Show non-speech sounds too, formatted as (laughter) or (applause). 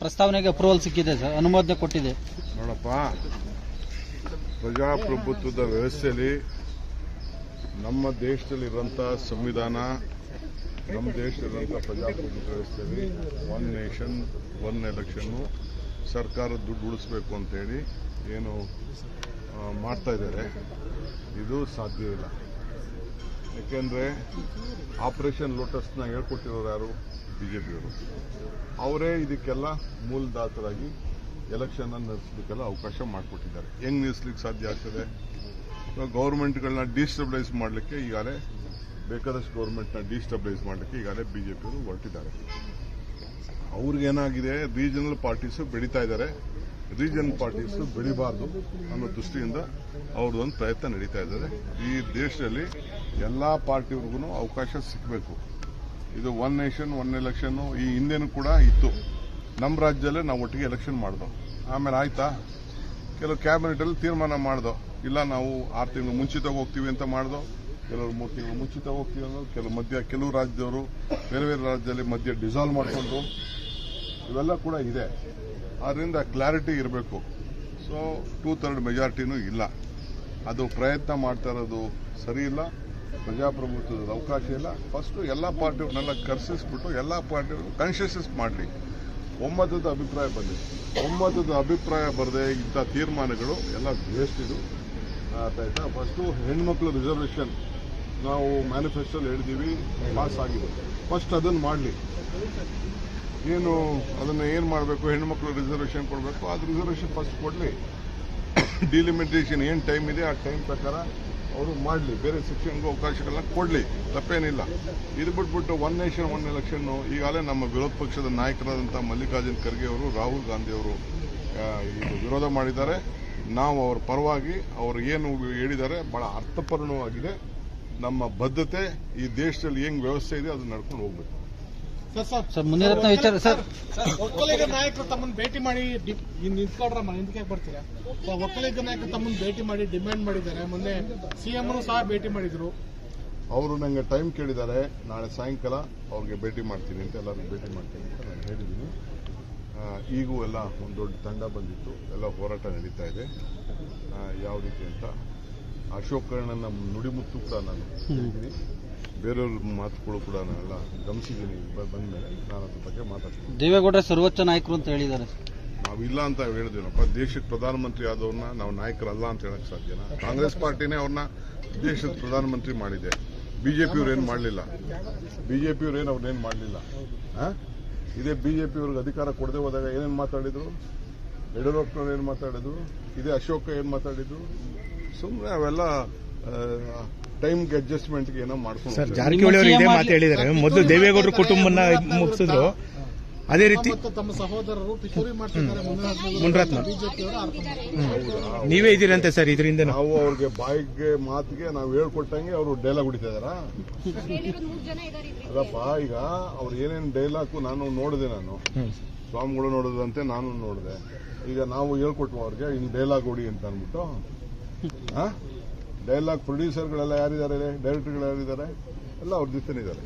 ಪ್ರಸ್ತಾವನೆಗೆ ಅಪ್ರೂವಲ್ ಸಿಕ್ಕಿದೆ ಸರ್, ಅನುಮೋದನೆ ಕೊಟ್ಟಿದೆ. ನೋಡಪ್ಪ, ಪ್ರಜಾಪ್ರಭುತ್ವದ ವ್ಯವಸ್ಥೆಯಲ್ಲಿ ನಮ್ಮ ದೇಶದಲ್ಲಿರುವಂಥ ಸಂವಿಧಾನ, ನಮ್ಮ ದೇಶದಲ್ಲಿರುವಂಥ ಪ್ರಜಾಪ್ರಭುತ್ವ ವ್ಯವಸ್ಥೆಯಲ್ಲಿ ಒನ್ ನೇಷನ್ ಒನ್ ಎಲೆಕ್ಷನ್ನು ಸರ್ಕಾರ ದುಡ್ಡು ಉಳಿಸ್ಬೇಕು ಅಂತೇಳಿ ಏನು ಮಾಡ್ತಾ ಇದ್ದಾರೆ. ಇದು ಸಾಧ್ಯವಿಲ್ಲ ಯಾಕೆಂದರೆ ಆಪರೇಷನ್ ಲೋಟಸ್ನ ಹೇಳ್ಕೊಟ್ಟಿರೋರು ಯಾರು? ಬಿ ಜೆ ಪಿಯವರು ಅವರೇ ಇದಕ್ಕೆಲ್ಲ ಮೂಲದಾತರಾಗಿ ಎಲೆಕ್ಷನ್ ನಡೆಸಲಿಕ್ಕೆಲ್ಲ ಅವಕಾಶ ಮಾಡಿಕೊಟ್ಟಿದ್ದಾರೆ. ಹೆಂಗ್ ನಿಲ್ಲಿಸ್ಲಿಕ್ಕೆ ಸಾಧ್ಯ ಆಗ್ತದೆ? ಗೌರ್ಮೆಂಟ್ಗಳನ್ನ ಡಿಸ್ಟಬ್ಲೈಸ್ ಮಾಡಲಿಕ್ಕೆ ಈಗಾಗಲೇ ಬೇಕಾದಷ್ಟು ಗೌರ್ಮೆಂಟ್ನ ಡಿಸ್ಟಬ್ಲೈಸ್ ಮಾಡಲಿಕ್ಕೆ ಈಗಾಗಲೇ ಬಿಜೆಪಿಯವರು ಹೊರಟಿದ್ದಾರೆ. ಅವ್ರಿಗೇನಾಗಿದೆ? ರೀಜನಲ್ ಪಾರ್ಟೀಸು ಬೆಳೀತಾ ಇದ್ದಾರೆ. ರೀಜನ್ ಪಾರ್ಟೀಸು ಬೆಳಿಬಾರ್ದು ಅನ್ನೋ ದೃಷ್ಟಿಯಿಂದ ಅವ್ರದ್ದೊಂದು ಪ್ರಯತ್ನ ನಡೀತಾ ಇದ್ದಾರೆ. ಈ ದೇಶದಲ್ಲಿ ಎಲ್ಲ ಪಾರ್ಟಿಯವ್ರಿಗೂ ಅವಕಾಶ ಸಿಗಬೇಕು ಇದು ಒನ್ ನೇಷನ್, ಒನ್ ಎಲೆಕ್ಷನ್ ಈ ಹಿಂದೆನೂ ಕೂಡ ಇತ್ತು. ನಮ್ಮ ರಾಜ್ಯದಲ್ಲೇ ನಾವು ಒಟ್ಟಿಗೆ ಎಲೆಕ್ಷನ್ ಮಾಡ್ದೋ. ಆಮೇಲೆ ಆಯ್ತಾ? ಕೆಲವು ಕ್ಯಾಬಿನೆಟ್ ಅಲ್ಲಿ ತೀರ್ಮಾನ ಮಾಡ್ದೋ. ಇಲ್ಲ ನಾವು ಆರು ತಿಂಗಳು ಮುಂಚಿತವಾಗಿ ಹೋಗ್ತೀವಿ ಅಂತ ಮಾಡ್ದೋ. ಕೆಲವರು ಮೂರು ತಿಂಗಳು ಮುಂಚಿತವಾಗಿ ಹೋಗ್ತೀವಿ ಅನ್ನೋದು, ಕೆಲವು ಮಧ್ಯ, ಕೆಲವು ರಾಜ್ಯದವರು ಬೇರೆ ಬೇರೆ ರಾಜ್ಯದಲ್ಲಿ ಮಧ್ಯ ಡಿಸಾಲ್ವ್ ಮಾಡಿಕೊಂಡು. ಇವೆಲ್ಲ ಕೂಡ ಇದೆ. ಅದರಿಂದ ಕ್ಲಾರಿಟಿ ಇರಬೇಕು. ಸೊ ಟೂ ಥರ್ಡ್ ಮೆಜಾರಿಟಿನೂ ಇಲ್ಲ. ಅದು ಪ್ರಯತ್ನ ಮಾಡ್ತಾ ಇರೋದು ಸರಿ ಇಲ್ಲ. ಪ್ರಜಾಪ್ರಭುತ್ವದ ಅವಕಾಶ ಇಲ್ಲ. ಫಸ್ಟು ಎಲ್ಲ ಪಾರ್ಟಿಯವ್ರನ್ನೆಲ್ಲ ಕರ್ಸಿಸ್ಬಿಟ್ಟು ಎಲ್ಲ ಪಾರ್ಟಿಗಳು ಕನ್ಶಿಯಸ್ ಮಾಡಲಿ. ಒಮ್ಮತದ ಅಭಿಪ್ರಾಯ ಬಂದಿದೆ ಒಮ್ಮತದ ಅಭಿಪ್ರಾಯ ಬರದೆ ಇಂಥ ತೀರ್ಮಾನಗಳು ಎಲ್ಲ ವೇಸ್ಟ್ ಇದು ಆಯ್ತಾ ಫಸ್ಟು ಹೆಣ್ಮಕ್ಳು ರಿಸರ್ವೇಷನ್ ನಾವು ಮ್ಯಾನಿಫೆಸ್ಟೋಲ್ಲಿ ಹೇಳಿದ್ದೀವಿ ಪಾಸ್ ಆಗಿದೆ. ಫಸ್ಟ್ ಅದನ್ನು ಮಾಡಲಿ. ಏನು ಅದನ್ನು ಏನು ಮಾಡಬೇಕು? ಹೆಣ್ಮಕ್ಳು ರಿಸರ್ವೇಷನ್ ಕೊಡಬೇಕು? ಅದು ರಿಸರ್ವೇಷನ್ ಫಸ್ಟ್ ಕೊಡಲಿ. ಡಿಲಿಮಿಟೇಷನ್ (coughs) ಏನು ಟೈಮ್ ಇದೆ? ಆ ಟೈಮ್ ಪ್ರಕಾರ ಅವರು ಮಾಡಲಿ, ಬೇರೆ ಸೆಕ್ಷನ್ಗೂ ಅವಕಾಶಗಳನ್ನ ಕೊಡಲಿ, ತಪ್ಪೇನಿಲ್ಲ. ಇದು ಬಿಟ್ಬಿಟ್ಟು ಒನ್ ನೇಷನ್ ಒನ್ ಎಲೆಕ್ಷನ್ನು ಈಗಾಗಲೇ ನಮ್ಮ ವಿರೋಧ ಪಕ್ಷದ ನಾಯಕರಾದಂಥ ಮಲ್ಲಿಕಾರ್ಜುನ್ ಖರ್ಗೆ ಅವರು, ರಾಹುಲ್ ಗಾಂಧಿ ಅವರು ವಿರೋಧ ಮಾಡಿದ್ದಾರೆ. ನಾವು ಅವರ ಪರವಾಗಿ ಅವರು ಏನು ಹೇಳಿದ್ದಾರೆ ಬಹಳ ಅರ್ಥಪೂರ್ಣವಾಗಿದೆ. ನಮ್ಮ ಬದ್ಧತೆ, ಈ ದೇಶದಲ್ಲಿ ಹೆಂಗ್ ವ್ಯವಸ್ಥೆ ಇದೆ ಅದು ನಡ್ಕೊಂಡು ಹೋಗ್ಬೇಕು. ಸರ್ ಮುನಿರತ್ನ ವಿಚಾರ ಸರ್ ಒಕ್ಕಲಿಗ ನಾಯಕರು ತಮ್ಮನ್ನು ಭೇಟಿ ಮಾಡಿ ನಿಂತ್ಕೊಡ್ರಮ್ಮ ಹಿಂದಕ್ಕೆ ಬರ್ತೀರಾ? ಒಕ್ಕಲಿಗ ನಾಯಕರು ತಮ್ಮನ್ನು ಭೇಟಿ ಮಾಡಿ ಡಿಮ್ಯಾಂಡ್ ಮಾಡಿದ್ದಾರೆ. ಮೊನ್ನೆ ಸಿಎಂ ಸಹ ಭೇಟಿ ಮಾಡಿದ್ರು. ಅವರು ನನಗೆ ಟೈಮ್ ಕೇಳಿದ್ದಾರೆ. ನಾಳೆ ಸಾಯಂಕಾಲ ಅವ್ರಿಗೆ ಭೇಟಿ ಮಾಡ್ತೀನಿ ಅಂತ ಎಲ್ಲರೂ ಭೇಟಿ ಮಾಡ್ತೀನಿ ಅಂತ ನಾನು ಹೇಳಿದ್ದೀನಿ. ಈಗೂ ಎಲ್ಲ ಒಂದು ದೊಡ್ಡ ತಂಡ ಬಂದಿತ್ತು. ಎಲ್ಲ ಹೋರಾಟ ನಡೀತಾ ಇದೆ. ಯಾವ ರೀತಿ ಅಂತ ಅಶೋಕ್ ಕರ್ಣನ ನುಡಿಮುತ್ತು ಕೂಡ ನಾನು ಹೇಳಿದ್ದೀನಿ ಬೇರೆಯವ್ರ ಮಾತುಗಳು ಕೂಡ ನಾನೆಲ್ಲ ಗಮನಿಸಿದ್ದೀನಿ ಬಂದ ಮೇಲೆ ನಾನು ಅದ್ರ ಬಗ್ಗೆ ಮಾತಾಡ್ತೀನಿ. ದೇವೇಗೌಡ ಸರ್ವೋಚ್ಚ ನಾಯಕರು ಅಂತ ಹೇಳಿದ್ದಾರೆ. ನಾವು ಇಲ್ಲ ಅಂತ ಹೇಳಿದ್ವಿ ದೇಶಕ್ಕೆ ಪ್ರಧಾನಮಂತ್ರಿ ಆದವ್ರನ್ನ ನಾವು ನಾಯಕರಲ್ಲ ಅಂತ ಹೇಳಕ್ ಸಾಧ್ಯನ ಕಾಂಗ್ರೆಸ್ ಪಾರ್ಟಿನೇ ಅವ್ರನ್ನ ದೇಶದ ಪ್ರಧಾನಮಂತ್ರಿ ಮಾಡಿದೆ. ಬಿಜೆಪಿಯವ್ರು ಏನು ಮಾಡಲಿಲ್ಲ? ಬಿಜೆಪಿಯವ್ರು ಏನು ಅವ್ರನ್ನೇನು ಮಾಡಲಿಲ್ಲ? ಇದೇ ಬಿಜೆಪಿಯವ್ರಿಗೆ ಅಧಿಕಾರ ಕೊಡದೆ ಹೋದಾಗ ಏನೇನು ಮಾತಾಡಿದ್ರು? ಯಡಿಯೂರಪ್ಪನವ್ರು ಏನು ಮಾತಾಡಿದ್ರು? ಇದೇ ಅಶೋಕ ಏನು ಮಾತಾಡಿದ್ರು? ಸುಮ್ಮನೆ ಅವೆಲ್ಲ ಟೈಮ್ಗೆ ಅಡ್ಜಸ್ಟ್ಮೆಂಟ್ಗೆ ಏನೋ ಮಾಡ್ಕೊಂಡು ಸರ್. ಜಾರಕಿಹೊಳಿ ಅವರು ಇದೇ ಮಾತು ಹೇಳಿದ್ದಾರೆ. ಮೊದಲು ದೇವೇಗೌಡರು ಕುಟುಂಬನ ಮುಗಿಸಿದ್ರು. ಅದೇ ರೀತಿ ಮತ್ತು ತಮ್ಮ ಸಹೋದರರು ಪಿತೂರಿ ಮಾಡ್ತಿದ್ದಾರೆ ಮುನ್ರತ್ನ. ನೀವೇ ಇದ್ದೀರಂತೆ ಸರ್ ಇದರಿಂದ ನಾವು ಅವ್ರಿಗೆ ಬಾಯಿಗೆ ಮಾತಿಗೆ ನಾವು ಹೇಳ್ಕೊಟ್ಟಂಗೆ ಅವರು ಡೈಲಾಗ್ ಹೊಡಿತಾ ಇದಾರಾ ಹೇಳಿರೋದು ಜನ ಇದಾರೆ ಇದ್ರಲ್ಲಿ. ಅಲ್ಲಪ್ಪ ಈಗ ಅವ್ರು ಏನೇನು ಡೈಲಾಗು ನಾನು ನೋಡಿದೆ ನಾನು. ಸ್ವಾಮಿಗಳು ನೋಡಿದಂತೆ ನಾನು ನೋಡಿದೆ. ಈಗ ನಾವು ಹೇಳ್ಕೊಟ್ವ ಅವ್ರಿಗೆ ಇನ್ನು ಡೈಲಾಗ್ ಹೊಡಿ ಅಂತ ಅಂದ್ಬಿಟ್ಟು. ಡೈಲಾಗ್ ಪ್ರೊಡ್ಯೂಸರ್ಗಳೆಲ್ಲ ಯಾರಿದ್ದಾರೆ ಡೈರೆಕ್ಟರ್ಗಳು ಯಾರಿದ್ದಾರೆ? ಎಲ್ಲ ಅವ್ರ ಜೊತೆನಿದ್ದಾರೆ